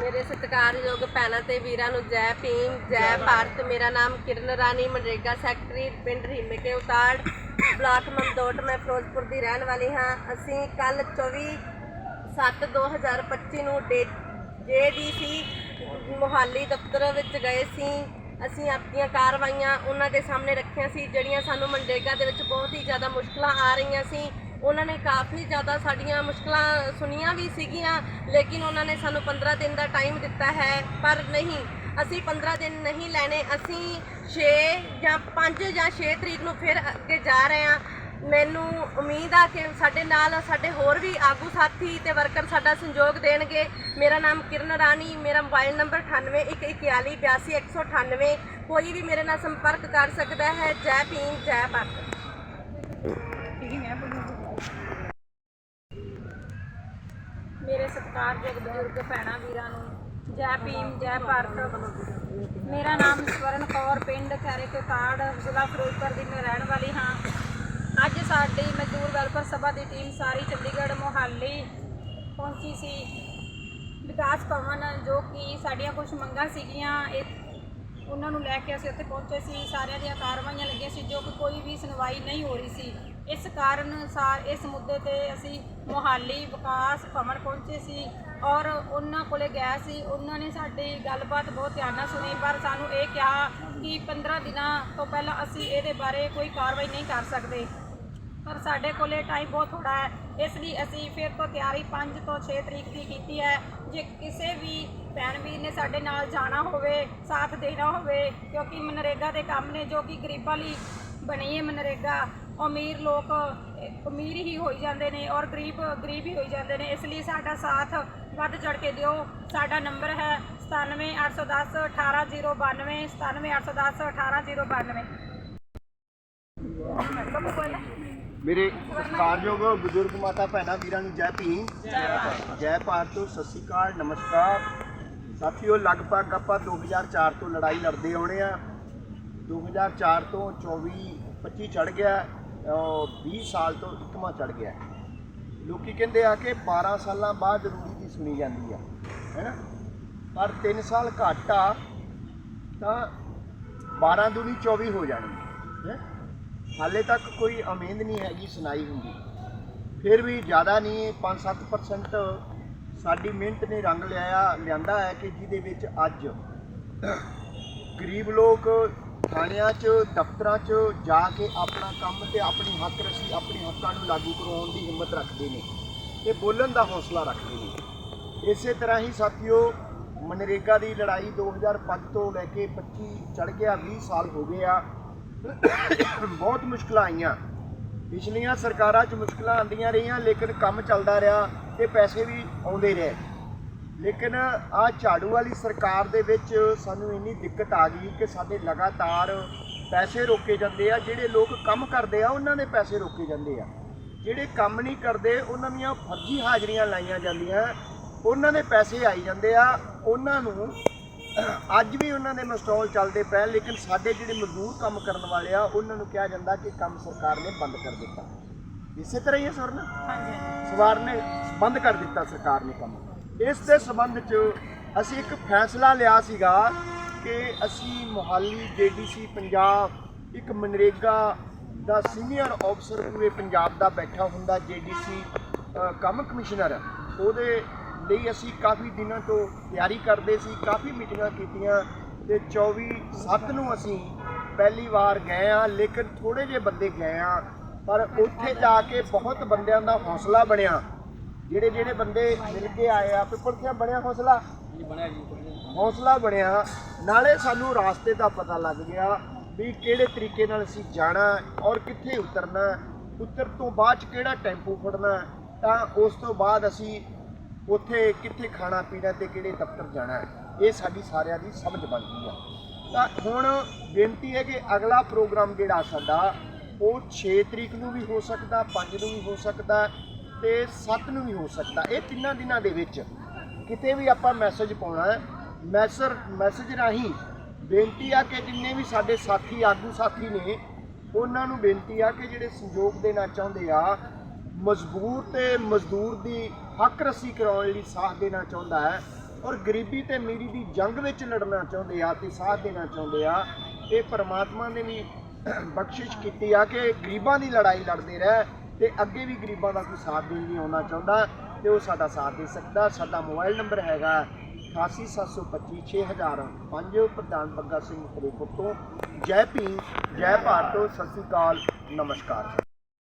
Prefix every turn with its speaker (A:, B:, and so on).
A: ਮੇਰੇ ਸਤਿਕਾਰਯੋਗ ਭੈਣਾਂ ਤੇ ਵੀਰਾਂ ਨੂੰ ਜੈ ਭੀਮ, ਜੈ ਭਾਰਤ। ਮੇਰਾ ਨਾਮ ਕਿਰਨ ਰਾਣੀ, ਮਨਰੇਗਾ ਸੈਕਟਰੀ, ਪਿੰਡ ਰੀਮੇ ਉਤਾੜ। ਬਲਾਕ ਮਮਦੋਟ, ਮੈਂ ਫਿਰੋਜ਼ਪੁਰ ਦੀ ਰਹਿਣ ਵਾਲੀ ਹਾਂ। ਅਸੀਂ ਕੱਲ 24 7 2025 ਨੂੰ ਜੇਡੀਸੀ ਮੁਹਾਲੀ ਦਫ਼ਤਰ ਵਿੱਚ ਗਏ ਸੀ। ਅਸੀਂ ਆਪਣੀਆਂ ਕਾਰਵਾਈਆਂ ਉਹਨਾਂ ਦੇ ਸਾਹਮਣੇ ਰੱਖੀਆਂ ਸੀ, ਜਿਹੜੀਆਂ ਸਾਨੂੰ ਮਨਰੇਗਾ ਦੇ ਵਿੱਚ ਬਹੁਤ ਹੀ ਜ਼ਿਆਦਾ ਮੁਸ਼ਕਲਾਂ ਆ ਰਹੀਆਂ ਸੀ। ਉਹਨਾਂ ਨੇ ਕਾਫੀ ਜ਼ਿਆਦਾ ਸਾਡੀਆਂ ਮੁਸ਼ਕਲਾਂ ਸੁਣੀਆਂ ਵੀ ਸੀਗੀਆਂ, ਲੇਕਿਨ ਉਹਨਾਂ ਨੇ ਸਾਨੂੰ 15 ਦਿਨ ਦਾ ਟਾਈਮ ਦਿੱਤਾ ਹੈ, ਪਰ ਨਹੀਂ। ਅਸੀਂ 15 ਦਿਨ ਨਹੀਂ ਲੈਣੇ, ਅਸੀਂ 6 ਜਾਂ 5 ਜਾਂ 6 ਤਰੀਕ ਨੂੰ ਫਿਰ ਅੱਗੇ ਜਾ ਰਹੇ ਹਾਂ। ਮੈਨੂੰ ਉਮੀਦ ਆ ਕਿ ਸਾਡੇ ਨਾਲ ਸਾਡੇ ਹੋਰ ਵੀ ਆਗੂ ਸਾਥੀ ਤੇ ਵਰਕਰ ਸਾਡਾ ਸੰਯੋਗ ਦੇਣਗੇ। ਮੇਰਾ ਨਾਮ ਕਿਰਨ ਰਾਣੀ, ਮੇਰਾ ਮੋਬਾਈਲ ਨੰਬਰ 9811828198 ਕੋਈ ਵੀ ਮੇਰੇ ਨਾਲ ਸੰਪਰਕ ਕਰ ਸਕਦਾ ਹੈ। ਜੈ ਭੀਮ, ਜੈ ਭਾਰਤ।
B: ਮੇਰੇ ਸਤਿਕਾਰਯੋਗ ਬਜ਼ੁਰਗ, ਭੈਣਾਂ, ਵੀਰਾਂ ਨੂੰ ਜੈ ਭੀਮ, ਜੈ ਭਾਰਤ। ਮੇਰਾ ਨਾਮ ਸਵਰਨ ਕੌਰ, ਪਿੰਡ ਖੈਰੇ ਕੇ ਜ਼ਿਲ੍ਹਾ ਫਿਰੋਜ਼ਪੁਰ ਦੀ ਮੈਂ ਰਹਿਣ ਵਾਲੀ ਹਾਂ। ਅੱਜ ਸਾਡੀ ਮਜ਼ਦੂਰ ਵੈਲਫੇਅਰ ਸਭਾ ਦੀ ਟੀਮ ਸਾਰੀ ਚੰਡੀਗੜ੍ਹ, ਮੋਹਾਲੀ ਪਹੁੰਚੀ ਸੀ। ਵਿਕਾਸ ਭਵਨ, ਜੋ ਕਿ ਸਾਡੀਆਂ ਕੁਝ ਮੰਗਾਂ ਸੀਗੀਆਂ, ਇਹ ਉਹਨਾਂ ਨੂੰ ਲੈ ਕੇ ਅਸੀਂ ਉੱਥੇ ਪਹੁੰਚੇ ਸੀ। ਸਾਰਿਆਂ ਦੀਆਂ ਕਾਰਵਾਈਆਂ ਲੱਗੀਆਂ ਸੀ, ਜੋ ਕਿ ਕੋਈ ਵੀ ਸੁਣਵਾਈ ਨਹੀਂ ਹੋ ਰਹੀ ਸੀ। ਇਸ ਕਾਰਨ ਸਾ- ਇਸ ਮੁੱਦੇ ਤੇ ਅਸੀਂ ਮੋਹਾਲੀ ਵਿਕਾਸ ਭਵਨ ਪਹੁੰਚੇ ਸੀ ਔਰ ਉਹਨਾਂ ਕੋਲੇ ਗਿਆ ਸੀ। ਉਹਨਾਂ ਨੇ ਸਾਡੀ ਗੱਲਬਾਤ ਬਹੁਤ ਧਿਆਨ ਨਾਲ ਸੁਣੀ, ਪਰ ਸਾਨੂੰ ਇਹ ਕਿਹਾ ਕਿ 15 ਦਿਨਾਂ ਤੋਂ ਪਹਿਲਾਂ ਅਸੀਂ ਇਹਦੇ ਬਾਰੇ ਕੋਈ ਕਾਰਵਾਈ ਨਹੀਂ ਕਰ ਸਕਦੇ। ਪਰ ਸਾਡੇ ਕੋਲੇ ਟਾਈਮ ਬਹੁਤ ਥੋੜਾ ਹੈ। ਇਸ ਲਈ ਅਸੀਂ ਫਿਰ ਤੋਂ ਤਿਆਰੀ 5 ਤੋਂ 6 ਤਰੀਕ ਦੀ ਕੀਤੀ ਹੈ। ਜੇ ਕਿਸੇ ਵੀ ਭੈਣ ਵੀਰ ਨੇ ਸਾਡੇ ਨਾਲ ਜਾਣਾ ਹੋਵੇ, ਸਾਥ ਦੇਣਾ ਹੋਵੇ, ਕਿਉਂਕਿ ਮਨਰੇਗਾ ਦੇ ਕੰਮ ਨੇ ਜੋ ਕਿ ਗਰੀਬਾਂ ਲਈ ਬਣੀ ਹੈ ਮਨਰੇਗਾ ਅਮੀਰ ਲੋਕ ਅਮੀਰ ਹੀ ਹੋਈ ਜਾਂਦੇ ਨੇ ਔਰ ਗਰੀਬ ਗਰੀਬ ਹੀ ਹੋਈ ਜਾਂਦੇ ਨੇ। ਇਸ ਲਈ ਸਾਡਾ ਸਾਥ ਵੱਧ ਚੜ ਕੇ ਦਿਓ। ਸਾਡਾ ਨੰਬਰ ਹੈ 97810 18092 97810 18092
C: ਮੇਰੇ ਸਤਿਕਾਰਯੋਗ ਬਜ਼ੁਰਗ ਮਾਤਾ ਭੈਣਾਂ, ਵੀਰਾਂ ਨੂੰ ਜੈ ਭੀਮ। ਜੈ ਭਾਰਤ, ਸਤਿ ਸ਼੍ਰੀ ਅਕਾਲ, ਨਮਸਕਾਰ। ਸਾਥੀਓ, ਲਗਭਗ ਆਪਾਂ 2004 ਤੋਂ ਲੜਾਈ ਲੜਦੇ ਆਉਣੇ ਆ। 2004 ਤੋਂ 24 25 ਚੜ ਗਿਆ। 20 ਸਾਲ ਤੋਂ ਇਕਮਾ ਚੜ ਗਿਆ ਲੋਕੀ ਕਹਿੰਦੇ ਆ ਕਿ 12 ਸਾਲਾਂ ਬਾਅਦ ਰੂੜੀ ਦੀ ਸੁਣੀ ਜਾਂਦੀ ਆ, ਹੈਨਾ? ਪਰ 3 ਸਾਲ ਘੱਟ ਆ, ਤਾਂ 12 ਦੂਣੀ 24 ਹੋ ਜਾਣੀ ਹੈ ਹਾਲੇ ਤੱਕ ਕੋਈ ਉਮੀਦ ਨਹੀਂ ਹੈਗੀ ਸੁਣਾਈ ਹੁੰਦੀ। ਫਿਰ ਵੀ ਜ਼ਿਆਦਾ ਨਹੀਂ 5-7% ਸਾਡੀ ਮਿਹਨਤ ਨੇ ਰੰਗ ਲਿਆਇਆ ਲਿਆਂਦਾ ਹੈ ਕਿ ਜਿਹਦੇ ਵਿੱਚ ਅੱਜ ਗਰੀਬ ਲੋਕ ਥਾਣਿਆਂ 'ਚ, ਦਫ਼ਤਰਾਂ 'ਚ ਜਾ ਕੇ ਆਪਣਾ ਕੰਮ ਤੇ ਆਪਣੀ ਹੱਕ ਰਸੀ ਆਪਣੇ ਹੱਕਾਂ ਨੂੰ ਲਾਗੂ ਕਰਵਾਉਣ ਦੀ ਹਿੰਮਤ ਰੱਖਦੇ ਨੇ ਤੇ ਬੋਲਣ ਦਾ ਹੌਸਲਾ ਰੱਖਦੇ ਨੇ। ਇਸੇ ਤਰ੍ਹਾਂ ਹੀ ਸਾਥੀਓ, ਮਨਰੇਗਾ ਦੀ ਲੜਾਈ 2005 ਤੋਂ ਲੈ ਕੇ 25 ਚੜ ਗਿਆ 20 ਸਾਲ ਹੋ ਗਏ ਆ। ਬਹੁਤ ਮੁਸ਼ਕਲਾਂ ਆਈਆਂ। ਪਿਛਲੀਆਂ ਸਰਕਾਰਾਂ 'ਚ ਮੁਸ਼ਕਲਾਂ ਆਉਂਦੀਆਂ ਰਹੀਆਂ, ਲੇਕਿਨ ਕੰਮ ਚੱਲਦਾ ਰਿਹਾ ਤੇ ਪੈਸੇ ਵੀ ਆਉਂਦੇ ਰਹੇ। ਲੇਕਿਨ ਆ ਝਾੜੂ ਵਾਲੀ ਸਰਕਾਰ ਦੇ ਵਿੱਚ ਸਾਨੂੰ ਇੰਨੀ ਦਿੱਕਤ ਆ ਗਈ ਕਿ ਸਾਡੇ ਲਗਾਤਾਰ ਪੈਸੇ ਰੋਕੇ ਜਾਂਦੇ ਆ ਜਿਹੜੇ ਲੋਕ ਕੰਮ ਕਰਦੇ ਆ ਉਹਨਾਂ ਦੇ ਪੈਸੇ ਰੋਕੇ ਜਾਂਦੇ ਆ। ਜਿਹੜੇ ਕੰਮ ਨਹੀਂ ਕਰਦੇ ਉਹਨਾਂ ਦੀਆਂ ਫਰਜ਼ੀ ਹਾਜ਼ਰੀਆਂ ਲਾਈਆਂ ਜਾਂਦੀਆਂ ਉਹਨਾਂ ਦੇ ਪੈਸੇ ਆਈ ਜਾਂਦੇ ਆ ਉਹਨਾਂ ਨੂੰ ਅੱਜ ਵੀ ਉਹਨਾਂ ਦੇ ਮਸਟਾਲ ਚੱਲਦੇ ਪਏ ਲੇਕਿਨ ਸਾਡੇ ਜਿਹੜੇ ਮਜ਼ਦੂਰ ਕੰਮ ਕਰਨ ਵਾਲੇ ਆ ਉਹਨਾਂ ਨੂੰ ਕਿਹਾ ਜਾਂਦਾ ਕਿ ਕੰਮ ਸਰਕਾਰ ਨੇ ਬੰਦ ਕਰ ਦਿੱਤਾ। ਇਸੇ ਤਰ੍ਹਾਂ ਹੀ ਹੈ ਸਰ ਨਾ ਸਰਕਾਰ ਨੇ ਬੰਦ ਕਰ ਦਿੱਤਾ ਸਰਕਾਰ ਨੇ ਕੰਮ। ਇਸ ਦੇ ਸੰਬੰਧ 'ਚ ਅਸੀਂ ਇੱਕ ਫੈਸਲਾ ਲਿਆ ਸੀਗਾ ਕਿ ਅਸੀਂ ਮੁਹਾਲੀ ਜੀਡੀਸੀ ਪੰਜਾਬ ਇੱਕ ਮਨਰੇਗਾ ਦਾ ਸੀਨੀਅਰ ਅਫਸਰ ਪੂਰੇ ਪੰਜਾਬ ਦਾ ਬੈਠਾ ਹੁੰਦਾ ਜੀਡੀਸੀ ਕੰਮ ਕਮਿਸ਼ਨਰ। ਉਹਦੇ ਲਈ ਅਸੀਂ ਕਾਫੀ ਦਿਨਾਂ ਤੋਂ ਤਿਆਰੀ ਕਰਦੇ ਸੀ, ਕਾਫੀ ਮੀਟਿੰਗਾਂ ਕੀਤੀਆਂ ਤੇ 24 7 ਨੂੰ ਅਸੀਂ ਪਹਿਲੀ ਵਾਰ ਗਏ ਆ ਲੇਕਿਨ ਥੋੜੇ ਜਿਹੇ ਬੰਦੇ ਗਏ ਆ ਪਰ ਉੱਥੇ ਜਾ ਕੇ ਬਹੁਤ ਬੰਦਿਆਂ ਦਾ ਹੌਸਲਾ ਬਣਿਆ। ਜਿਹੜੇ ਜਿਹੜੇ ਬੰਦੇ ਮਿਲ ਕੇ ਆਏ ਆ ਪਿੱਪਲ ਕਿਆ ਬਣਿਆ ਹੌਸਲਾ? ਹੌਸਲਾ ਬਣਿਆ। ਨਾਲੇ ਸਾਨੂੰ ਰਾਸਤੇ ਦਾ ਪਤਾ ਲੱਗ ਗਿਆ ਵੀ ਕਿਹੜੇ ਤਰੀਕੇ ਨਾਲ ਅਸੀਂ ਜਾਣਾ ਔਰ ਕਿੱਥੇ ਉਤਰਨਾ। ਉਤਰ ਤੋਂ ਬਾਅਦ 'ਚ ਕਿਹੜਾ ਟੈਂਪੂ ਫੜਨਾ। ਤਾਂ ਉਸ ਤੋਂ ਬਾਅਦ ਅਸੀਂ ਉੱਥੇ ਕਿੱਥੇ ਖਾਣਾ ਪੀਣਾ ਤੇ ਕਿਹੜੇ ਦਫ਼ਤਰ ਜਾਣਾ। ਇਹ ਸਾਡੀ ਸਾਰਿਆਂ ਦੀ ਸਮਝ ਬਣ ਗਈ ਆ। ਤਾਂ ਹੁਣ ਬੇਨਤੀ ਹੈ ਕਿ ਅਗਲਾ ਪ੍ਰੋਗਰਾਮ ਜਿਹੜਾ ਸਾਡਾ ਉਹ 6 ਤਰੀਕ ਨੂੰ ਵੀ ਹੋ ਸਕਦਾ 5 ਨੂੰ ਵੀ ਹੋ ਸਕਦਾ ਤੇ 7 ਨੂੰ ਵੀ ਹੋ ਸਕਦਾ। ਇਹ ਤਿੰਨਾਂ ਦਿਨਾਂ ਦੇ ਵਿੱਚ ਕਿਤੇ ਵੀ ਆਪਾਂ ਮੈਸੇਜ ਪਾਉਣਾ ਹੈ। ਮੈਸਰ ਮੈਸੇਜ ਰਾਹੀਂ ਬੇਨਤੀ ਆ ਕਿ ਜਿੰਨੇ ਵੀ ਸਾਡੇ ਸਾਥੀ, ਆਗੂ ਸਾਥੀ ਨੇ, ਉਹਨਾਂ ਨੂੰ ਬੇਨਤੀ ਆ ਕਿ ਜਿਹੜੇ ਸੰਯੋਗ ਦੇਣਾ ਚਾਹੁੰਦੇ ਆ, ਮਜਬੂਰ ਤੇ ਮਜ਼ਦੂਰ ਦੀ ਹੱਕ ਰੱਸੀ ਕਰਾਉਣ ਲਈ ਸਾਥ ਦੇਣਾ ਚਾਹੁੰਦਾ ਹੈ ਔਰ ਗਰੀਬੀ ਤੇ ਅਮੀਰੀ ਦੀ ਜੰਗ ਵਿੱਚ ਲੜਨਾ ਚਾਹੁੰਦੇ ਆ ਤੇ ਸਾਥ ਦੇਣਾ ਚਾਹੁੰਦੇ ਆ, ਇਹ ਪਰਮਾਤਮਾ ਨੇ ਵੀ ਬਖਸ਼ਿਸ਼ ਕੀਤੀ ਆ ਕਿ ਗਰੀਬਾਂ ਦੀ ਲੜਾਈ ਲੜਦੇ ਰਹਿ। ਤੇ ਅੱਗੇ ਵੀ ਗਰੀਬਾਂ ਦਾ ਕੋਈ ਸਾਥ ਦੇਣ ਲਈ ਆਉਣਾ ਚਾਹੁੰਦਾ, ਤੇ ਉਹ ਸਾਡਾ ਸਾਥ ਦੇ ਸਕਦਾ। ਸਾਡਾ ਮੋਬਾਈਲ ਨੰਬਰ ਹੈਗਾ 8872 6005 ਪ੍ਰਧਾਨ ਬੱਗਾ ਸਿੰਘ ਫਰੀਦਕੋਟ ਤੋਂ। ਜੈ ਭੀਮ, ਜੈ ਭਾਰਤ। ਸਤਿ ਸ੍ਰੀ ਅਕਾਲ। ਨਮਸਕਾਰ।